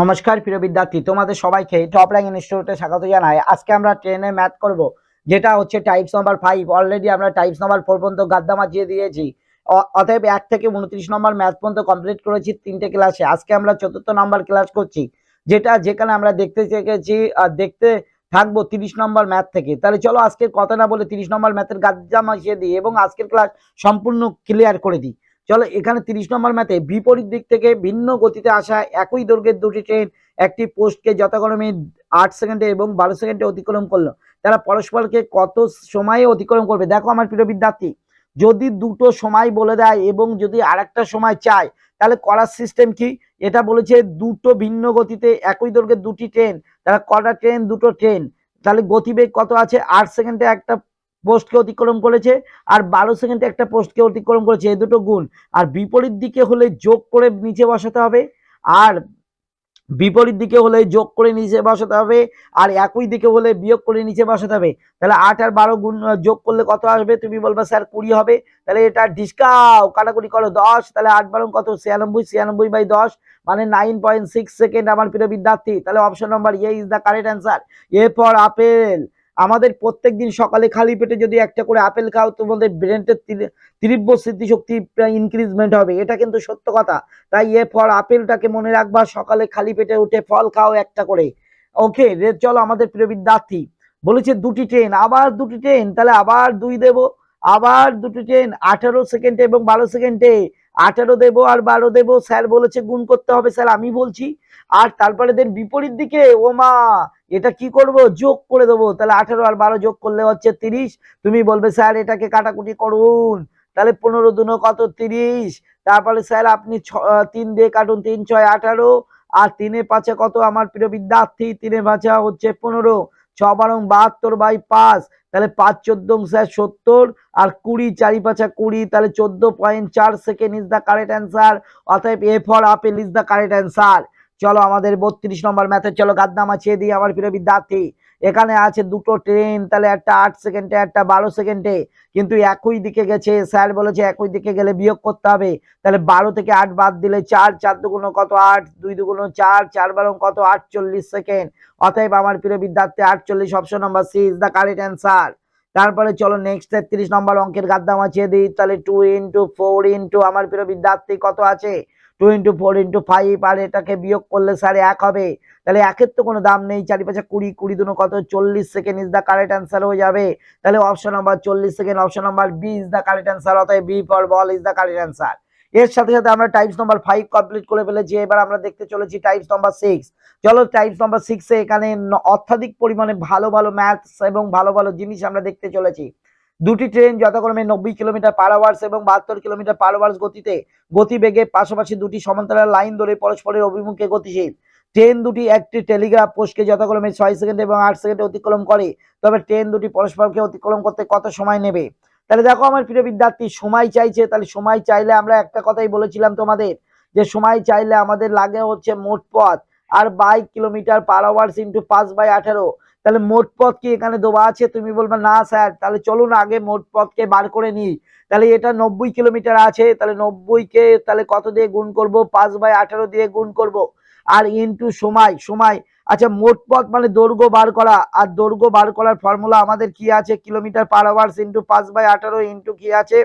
নমস্কার প্রিয় বিদ্যার্থী, তোমাদের সবাইকে টপ র্যাঙ্ক ইনস্টিটিউটে স্বাগত জানাই। আজকে আমরা ট্রেনে ম্যাথ করব, যেটা হচ্ছে টাইপস নাম্বার ফাইভ অলরেডি আমরা টাইপস নাম্বার ফোর পর্যন্ত গাদ্দা মাজিয়ে দিয়েছি। অতএব এক থেকে উনত্রিশ নম্বর ম্যাথ পর্যন্ত কমপ্লিট করেছি তিনটে ক্লাসে আজকে আমরা চতুর্থ নম্বর ক্লাস করছি, যেটা যেখানে আমরা দেখতে চেয়েছি দেখতে থাকব তিরিশ নম্বর ম্যাথ থেকে। তাহলে চলো আজকের কথা না বলে তিরিশ নম্বর ম্যাথের গাদ্দা মাজিয়ে দিই এবং আজকের ক্লাস সম্পূর্ণ ক্লিয়ার করে দিই। চলো এখানে তিরিশ নম্বর ম্যাথে বিপরীত দিক থেকে ভিন্ন গতিতে আসা একই দৈর্ঘ্যের দুটি ট্রেন একটি পোস্টকে যথাক্রমে আট সেকেন্ডে এবং বারো সেকেন্ডে অতিক্রম করল। তারা পরস্পরকে কত সময়ে অতিক্রম করবে? দেখো আমার প্রিয় বিদ্যার্থী, যদি দুটো সময় বলে দেয় এবং যদি আরেকটা সময় চায়, তাহলে করার সিস্টেম কি? এটা বলেছে দুটো ভিন্ন গতিতে একই দৈর্ঘ্যের দুটি ট্রেন তারা কটা ট্রেন দুটো ট্রেন তাহলে গতিবেগ কত আছে? আট সেকেন্ডে একটা পোস্টকে অতিক্রম করেছে আর বারো সেকেন্ডে একটা পোস্টকে অতিক্রম করেছে, এই দুটো গুণ। আর বিপরীত দিকে হলে যোগ করে নিচে বসাতে হবে, আর বিপরীত দিকে হলে যোগ করে নিচে বসাতে হবে, আর একই দিকে হলে বিয়োগ করে নিচে বসাতে হবে। তাহলে আট আর বারো গুণ যোগ করলে কত আসবে? তুমি বলবে, স্যার, কুড়ি হবে। তাহলে এটা ডিসকাউ কাটাকুটি করো, দশ। তাহলে আট বারো কত? ছিয়ানব্বই ছিয়ানব্বই বাই দশ মানে নাইন পয়েন্ট সিক্স সেকেন্ড আমার প্রিয় বিদ্যার্থী। তাহলে option number A is the correct answer A for apple. আমাদের প্রত্যেক দিন সকালে খালি পেটে যদি একটা করে আপেল খাও, তোমাদের ব্রেনের তীব্র স্মৃতিশক্তি ইনক্রিজমেন্ট হবে। এটা কিন্তু সত্য কথা। তাই এ ফল আপেলটাকে মনে রাখবা, সকালে খালি পেটে উঠে ফল খাও একটা করে। ওকে রে, চলো আমাদের প্রিয় বিদ্যার্থী। বলেছে দুটি ট্রেন আবার দুটি ট্রেন তাহলে আবার দুই দেব, আবার দুটি ট্রেন আঠারো সেকেন্ডে এবং বারো সেকেন্ডে আঠারো দেবো আর বারো দেবো, স্যার বলেছে গুণ করতে হবে, স্যার আমি বলছি। আর তারপরে দেন বিপরীত দিকে ও মা এটা কি করব? যোগ করে দেবো। তাহলে আঠেরো আর বারো যোগ করলে হচ্ছে তিরিশ। তুমি বলবে, স্যার, এটাকে কাটাকুটি করুন। তাহলে পনেরো দুনো কত? তিরিশ। তারপরে, স্যার, আপনি ছ- তিন দিয়ে কাটুন, তিন, ছয়, আঠারো। আর তিনে পাঁচে কত? আমার প্রিয় বিদ্যার্থী, তিনে পাঁচা হচ্ছে পনেরো। ছ বারং বাহাত্তর বাই পাঁচ। তাহলে পাঁচ চোদ্দ স্যার সত্তর। আর কুড়ি, চারি পাঁচা কুড়ি। তাহলে চোদ্দ পয়েন্ট চার second is the correct answer অতএব A for apple is the correct answer চলো আমাদের বত্রিশ নম্বর ম্যাথে চলো গাদ্দা মাছিয়ে দিই আমার প্রিয় বিদ্যার্থী। এখানে আছে দুটো ট্রেন তাহলে একটা আট সেকেন্ডে একটা বারো সেকেন্ডে কিন্তু একই দিকে গেছে, স্যার বলেছে একই দিকে গেলে বিয়োগ করতে হবে। তাহলে বারো থেকে আট বাদ দিলে চার চার দুগুণ কত আট, দুই দুগুণ চার চার বারো কত আটচল্লিশ সেকেন্ড অতএব আমার প্রিয় বিদ্যার্থী, আটচল্লিশ option number C is the correct answer তারপরে চলো নেক্সট তেত্রিশ নম্বর অঙ্কের গাদ্দা মাছিয়ে দিই। তাহলে টু ইন্টু ফোর ইন্টু আমার প্রিয় বিদ্যার্থী কত আছে? Two into four into five আর এটাকে বিয়োগ করলে স্যার এক হবে। তাহলে একের তো কোনো দাম নেই, চারিপাশে কুড়ি কুড়ি দুনো কত, চল্লিশ second is the correct answer হয়ে যাবে। তাহলে অপশন নাম্বার চল্লিশ second option number B is the correct answer অতএব B for ball is the correct answer এর সাথে সাথে আমরা টাইপস নাম্বার ফাইভ কমপ্লিট করে ফেলেছি, এবার আমরা দেখতে চলেছি টাইপস নাম্বার সিক্স চলো টাইপস নাম্বার সিক্সে এখানে অত্যাধিক পরিমাণে ভালো ভালো ম্যাথস এবং ভালো ভালো জিনিস আমরা দেখতে চলেছি। দুটি ট্রেন যথাক্রমে নব্বই কিলোমিটার পার আওয়ার্স এবং বাহাত্তর কিলোমিটার পার আওয়ার্স গতিতে, গতিবেগে পাশাপাশি দুটি সমান্তরাল লাইন ধরে পরস্পরের অভিমুখে গতিশীল। ট্রেন দুটি একটি টেলিগ্রাফ পোস্টকে যথাক্রমে ছয় সেকেন্ড এবং আট সেকেন্ডে অতিক্রম করে, তবে ট্রেন দুটি পরস্পরকে অতিক্রম করতে কত সময় নেবে? তাহলে দেখো আমার প্রিয় বিদ্যার্থী, সময় চাইছে, তাহলে সময় চাইলে আমরা একটা কথাই বলেছিলাম তোমাদের, যে সময় চাইলে আমাদের লাগে হচ্ছে মোট পথ, আর by kilometre per hours into পাঁচ বাই আঠারো। তাহলে মোট পথ কি এখানে দেওয়া আছে? তুমি বলবে, না, স্যার। তাহলে চলুন আগে মোট পথকে বার করে নিই। তাহলে এটা নব্বই কিলোমিটার আছে, তাহলে নব্বইকে তাহলে কত দিয়ে গুণ করব? পাঁচ বাই আঠারো দিয়ে গুণ করব। আর ইন্টু সময় সময়। আচ্ছা মোট পথ মানে দৈর্ঘ্য বার করা। আর দৈর্ঘ্য বার করার ফর্মুলা আমাদের কি আছে? কিলোমিটার পার আওয়ার্স ইন্টু পাঁচ বাই আঠারো ইন্টু কি আছে?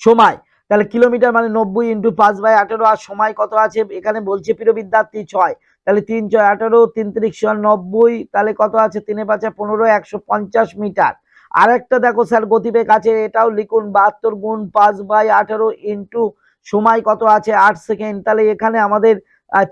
সময়। তাহলে কিলোমিটার মানে নব্বই ইন্টু পাঁচ বাই আঠারো। আর সময় কত আছে? এখানে বলছে প্রিয় বিদ্যার্থী, ছয়। তাহলে তিন ছয় আঠারো, তিন তিরিশ নব্বই, তাহলে কত আছে? তিনে পাঁচে পনেরো, একশো পঞ্চাশ মিটার। আর একটা দেখো স্যার, গতিবেগ আছে, এটাও লিখুন, বাহাত্তর গুণ পাঁচ বাই আঠারো ইন্টু সময় কত আছে? আট সেকেন্ড। তাহলে এখানে আমাদের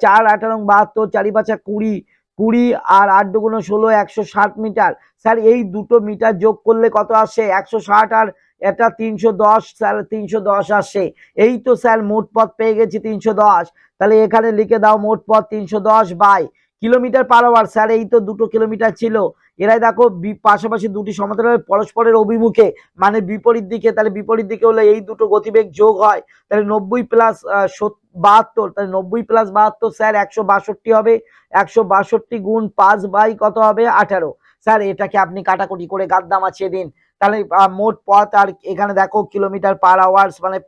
চার, আঠারো, বাহাত্তর চারি পাঁচা কুড়ি কুড়ি আর আট দুগুণ ষোলো, একশো ষাট মিটার। স্যার, এই দুটো মিটার যোগ করলে কত আসে? একশো ষাট আর এটা তিনশো দশ, স্যার, তিনশো দশ আসে। এই তো, স্যার, মোট পথ পেয়ে গেছি তিনশো দশ। তাহলে এখানে লিখে দাও মোট পথ তিনশো দশ by kilometre per hour sir, এই তো দুটো কিলোমিটার ছিল। এরাই দেখো পাশাপাশি দুটি সমান্তরাল পরস্পরের অভিমুখে মানে বিপরীত দিকে, তাহলে বিপরীত দিকে হলে এই দুটো গতিবেগ যোগ হয়। তাহলে নব্বই প্লাস বাহাত্তর তাহলে নব্বই প্লাস বাহাত্তর, স্যার, একশো বাষট্টি হবে। একশো বাষট্টি গুণ পাঁচ বাই কত হবে? আঠারো। স্যার, এটাকে আপনি কাটাকুটি করে গাদ্দা মাছিয়ে দিন। তাহলে মোট পথ আর এখানে দেখো কিলোমিটার পার আওয়ার্স মানে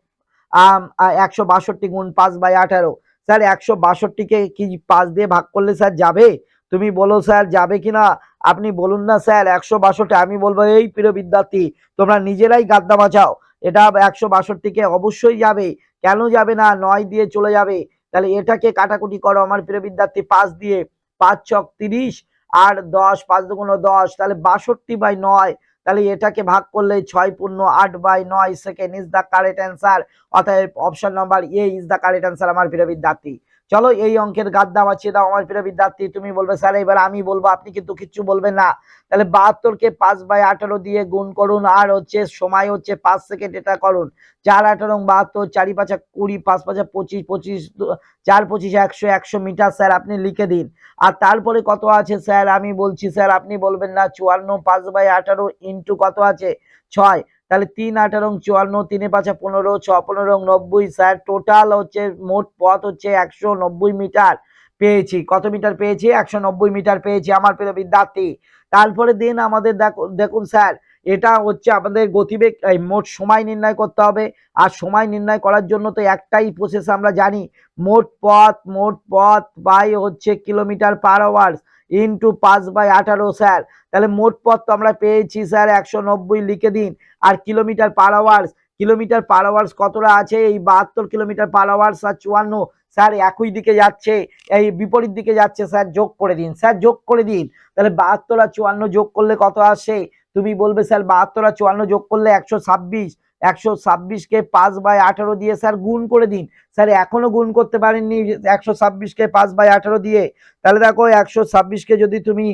একশো বাষট্টি গুণ পাঁচ বাই আঠারো। স্যার, একশো বাষট্টিকে কি পাঁচ দিয়ে ভাগ করলে স্যার যাবে? তুমি বলো স্যার, যাবে কিনা আপনি বলুন না স্যার, একশো বাষট্টি, আমি বলব, এই প্রিয় বিদ্যার্থী, তোমরা নিজেরাই গাদ্দা বাঁচাও। এটা একশো বাষট্টিকে অবশ্যই যাবে। কেন যাবে না? নয় দিয়ে চলে যাবে। তাহলে এটাকে কাটাকুটি করো আমার প্রিয় বিদ্যার্থী, পাঁচ দিয়ে। পাঁচ ছক তিরিশ, আর দশ, পাঁচ দুগুণ দশ, তাহলে বাষট্টি বাই নয় তাহলে এটাকে ভাগ করলে ছয় পূর্ণ আট বাই নয়, second is the correct answer অতএব option number A is the correct answer আমার প্রিয় বিদ্যার্থী। চলো এই অঙ্কের গাদ্দা বাঁচিয়ে দাও, আমার প্রিয় বিদ্যার্থী, তুমি বলবে, স্যার, এবার আমি বলব, আপনি কিন্তু কিচ্ছু বলবেন না। তাহলে বাহাত্তরকে পাঁচ বাই আঠারো দিয়ে গুণ করুন, আর হচ্ছে সময় হচ্ছে পাঁচ সেকেন্ড, এটা করুন। চার আঠারো বাহাত্তর চারি পাঁচা কুড়ি পাঁচ পাঁচা পঁচিশ পঁচিশ চার পঁচিশ, একশো একশো মিটার, স্যার, আপনি লিখে দিন। আর তারপরে কত আছে, স্যার, আমি বলছি, স্যার, আপনি বলবেন না, চুয়ান্ন, পাঁচ বাই আঠারো ইন্টু কত আছে, ছয়। তাহলে তিন, আঠারো চুয়ান্ন, তিনে, পাঁচা, পনেরো, ছ, পনেরো নব্বই, স্যার, টোটাল হচ্ছে মোট পথ হচ্ছে একশো নব্বই মিটার পেয়েছি। কত মিটার পেয়েছি? একশো নব্বই মিটার পেয়েছি আমার প্রিয় বিদ্যার্থী। তারপরে দিন আমাদের দেখো, দেখুন স্যার, এটা হচ্ছে আমাদের গতিবেগ মোট সময় নির্ণয় করতে হবে। আর সময় নির্ণয় করার জন্য তো একটাই প্রসেস আমরা জানি। মোট পথ মোট পথ বাই হচ্ছে কিলোমিটার পার আওয়ার্স ইন্টু পাঁচ বাই আঠারো, স্যার। তাহলে মোট পথ তো আমরা পেয়েছি, স্যার, একশো নব্বই লিখে দিন। আর kilometre per hours, kilometre per hours কতটা আছে? এই বাহাত্তর কিলোমিটার পার আওয়ার্স আর চুয়ান্ন, স্যার, একই দিকে যাচ্ছে, এই বিপরীত দিকে যাচ্ছে, স্যার, যোগ করে দিন, স্যার, যোগ করে দিন। তাহলে বাহাত্তর আর চুয়ান্ন যোগ করলে কত আসে? তুমি বলবে, স্যার, বাহাত্তর আর চুয়ান্ন যোগ করলে একশো ছাব্বিশ একশো ছাব্বিশকে পাঁচ বাই আঠারো দিয়ে স্যার গুণ করে দিন। স্যার এখনও গুণ করতে পারেননি একশো ছাব্বিশকে পাঁচ বাই আঠারো দিয়ে। তাহলে দেখো একশো ছাব্বিশকে যদি তুমি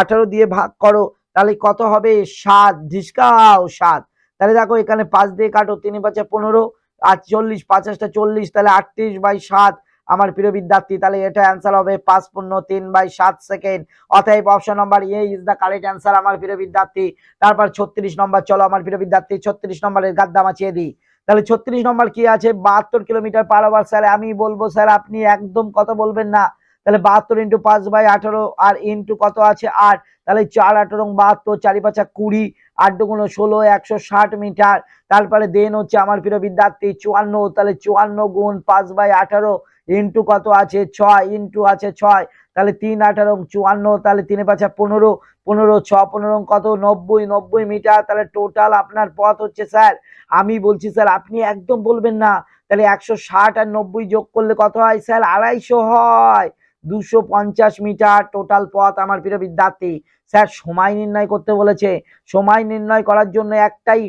আঠারো দিয়ে ভাগ করো, তাহলে কত হবে? সাত। ঢিসকাও সাত। তাহলে দেখো এখানে পাঁচ দিয়ে কাটো, তিন পাঁচে পনেরো আর চল্লিশ পাঁচাশটা চল্লিশ, তাহলে আটত্রিশ বাই সাত। আমার প্রিয় বিদ্যার্থী, তাহলে এটা অ্যান্সার হবে পাঁচ পূর্ণ তিন বাই সাত সেকেন্ড অতএব option number A is the correct answer আমার প্রিয় বিদ্যার্থী। তারপর ছত্রিশ নম্বর চলো আমার প্রিয় বিদ্যার্থী, ছত্রিশ নম্বরের গাদ্দা মাছিয়ে দিই। তাহলে ছত্রিশ নম্বর কি আছে? বাহাত্তর কিলোমিটার পার আওয়ার স্যার আমি বলব স্যার আপনি একদম কত বলবেন না। তাহলে বাহাত্তর ইন্টু পাঁচ বাই আঠারো, আর ইন্টু কত আছে? আট। তাহলে চার, আঠারো বাহাত্তর, চারি পাঁচা কুড়ি, আট দুগুণ ষোলো, একশো ষাট মিটার। তারপরে দেন হচ্ছে আমার প্রিয় বিদ্যার্থী, চুয়ান্ন, তাহলে চুয়ান্ন গুণ পাঁচ বাই আঠারো ইন্টু কত আছে? ছয়, ইন্টু আছে ছয়, তাহলে তিন, আঠারো চুয়ান্ন, তাহলে তিনে পাঁচা পনেরো পনেরো, ছ, পনেরো কত? নব্বই নব্বই মিটার, তাহলে টোটাল আপনার পথ হচ্ছে স্যার, আমি বলছি স্যার, আপনি একদম বলবেন না, তাহলে একশো ষাট আর নব্বই যোগ করলে কত হয় স্যার? আড়াইশো হয়। দুশো পঞ্চাশ মিটার টোটাল পথ আমার প্রিয় বিদ্যার্থী। স্যার, সময় নির্ণয় করতে বলেছে। সময় নির্ণয় করার জন্য একটাই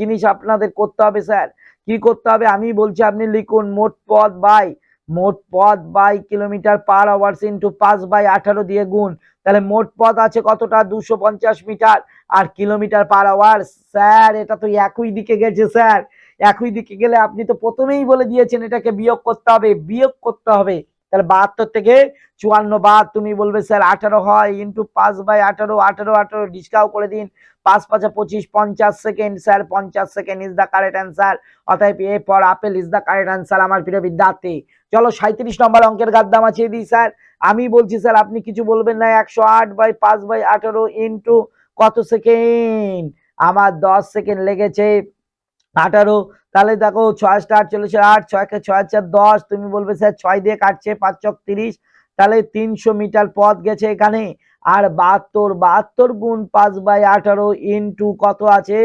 জিনিস আপনাদের করতে হবে স্যার কি করতে হবে? আমি বলছি, আপনি লিখুন, মোট পথ বাই, মোট পথ by kilometre per hours into পাঁচ বাই আঠারো দিয়ে গুণ। তাহলে মোট পথ আছে কতটা? দুশো পঞ্চাশ মিটার। আর কিলোমিটার পার আওয়ার্স, স্যার, এটা তো একই দিকে গেছে, স্যার। একই দিকে গেলে আপনি তো প্রথমেই বলে দিয়েছেন এটাকে বিয়োগ করতে হবে। বিয়োগ করতে হবে। তাহলে বাহাত্তর থেকে চুয়ান্ন বাদ। তুমি বলবে, স্যার, আঠারো হয় ইন্টু পাঁচ বাই আঠারো আঠারো আঠারো ডিসকাউ করে দিন। পাঁচ পাঁচা পঁচিশ, পঞ্চাশ সেকেন্ড স্যার পঞ্চাশ second is the correct answer অতএব A for apple is the correct answer আমার প্রিয় বিদ্যার্থী। চলো সাঁত্রিশ নম্বর অঙ্কের গাদ্দা মাছিয়ে দিই স্যার আমি বলছি স্যার আপনি কিছু বলবেন না, একশো আট বাই পাঁচ বাই আঠারো ইন্টু কত সেকেন্ড আমার দশ সেকেন্ড লেগেছে আঠারো। তাহলে দেখো, ছয় স্টার চলেছে আট, ছয়কে ছয় চার দশ। তুমি বলবে স্যার ছয় দিয়ে কাটছে পাঁচ চক তিরিশ। তাহলে তিনশো মিটার পথ গেছে এখানে। আর বাহাত্তর বাহাত্তর গুণ পাঁচ বাই আঠারো ইন্টু কত আছে?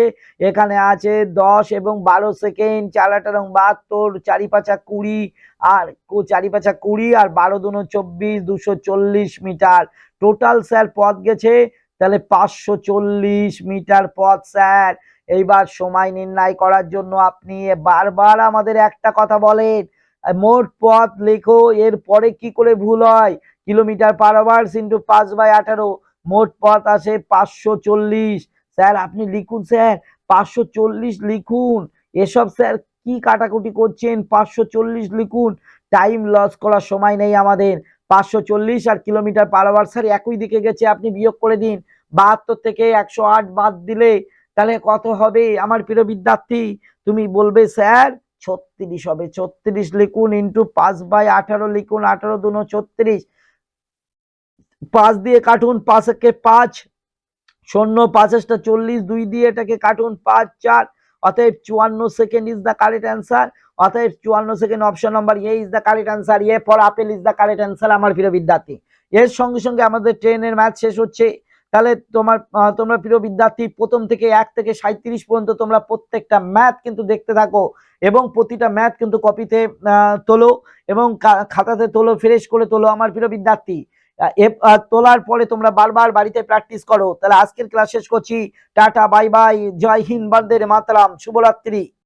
এখানে আছে দশ এবং বারো সেকেন্ড চার আঠারো বাহাত্তর, চারি পাঁচা কুড়ি আর চারি পাঁচা কুড়ি আর বারো দুনো চব্বিশ, দুশো চল্লিশ মিটার। টোটাল স্যার পথ গেছে, তাহলে পাঁচশো চল্লিশ মিটার পথ স্যার। এইবার সময় নির্ণয় করার জন্য আপনি বারবার আমাদের একটা কথা বলেন। মোট পথ লেখো এর পরে কি করে ভুল হয়? কিলোমিটার পার আওয়ার্স ইন্টু পাঁচ বাই আঠারো। মোট পথ আসে পাঁচশো চল্লিশ। স্যার, আপনি লিখুন, স্যার। পাঁচশো চল্লিশ লিখুন। এসব স্যার কি কাটাকুটি করছেন? পাঁচশো চল্লিশ লিখুন। টাইম লস করার সময় নেই আমাদের। পাঁচশো চল্লিশ আর কিলোমিটার পার আওয়ার স্যার, একই দিকে গেছে। আপনি বিয়োগ করে দিন। বাহাত্তর থেকে একশো আট বাদ দিলে তাহলে কত হবে? আমার প্রিয় বিদ্যার্থী, তুমি বলবে, স্যার ছত্রিশ হবে, ছত্রিশ লিখুন ইন্টু পাঁচ বাই আঠারো লিখুন, আঠারো দুনো ছত্রিশ। পাঁচ দিয়ে কাটুন, পাঁচ একে পাঁচ, শূন্য পাঁচাশটা চল্লিশ, দুই দিয়ে এটাকে কাটুন, পাঁচ, চার, অতএব চুয়ান্ন second is the correct answer অতএব চুয়ান্ন second option number A is the correct answer A for apple is the correct answer আমার প্রিয় বিদ্যার্থী। এর সঙ্গে সঙ্গে আমাদের ট্রেনের ম্যাচ শেষ হচ্ছে। তাহলে তোমার তোমরা প্রিয় বিদ্যার্থী, প্রথম থেকে এক থেকে সাঁত্রিশ পর্যন্ত তোমরা প্রত্যেকটা ম্যাথ কিন্তু দেখতে থাকো এবং প্রতিটা ম্যাথ কিন্তু কপিতে তোলো এবং খাতাতে তোলো ফ্রেশ করে তোলো আমার প্রিয় বিদ্যার্থী। তোলার পরে তোমরা বারবার বাড়িতে প্র্যাকটিস করো। তাহলে আজকের ক্লাস শেষ করছি। টাটা বাই বাই জয় হিন্দ, বন্দে মাতরাম। শুভরাত্রি।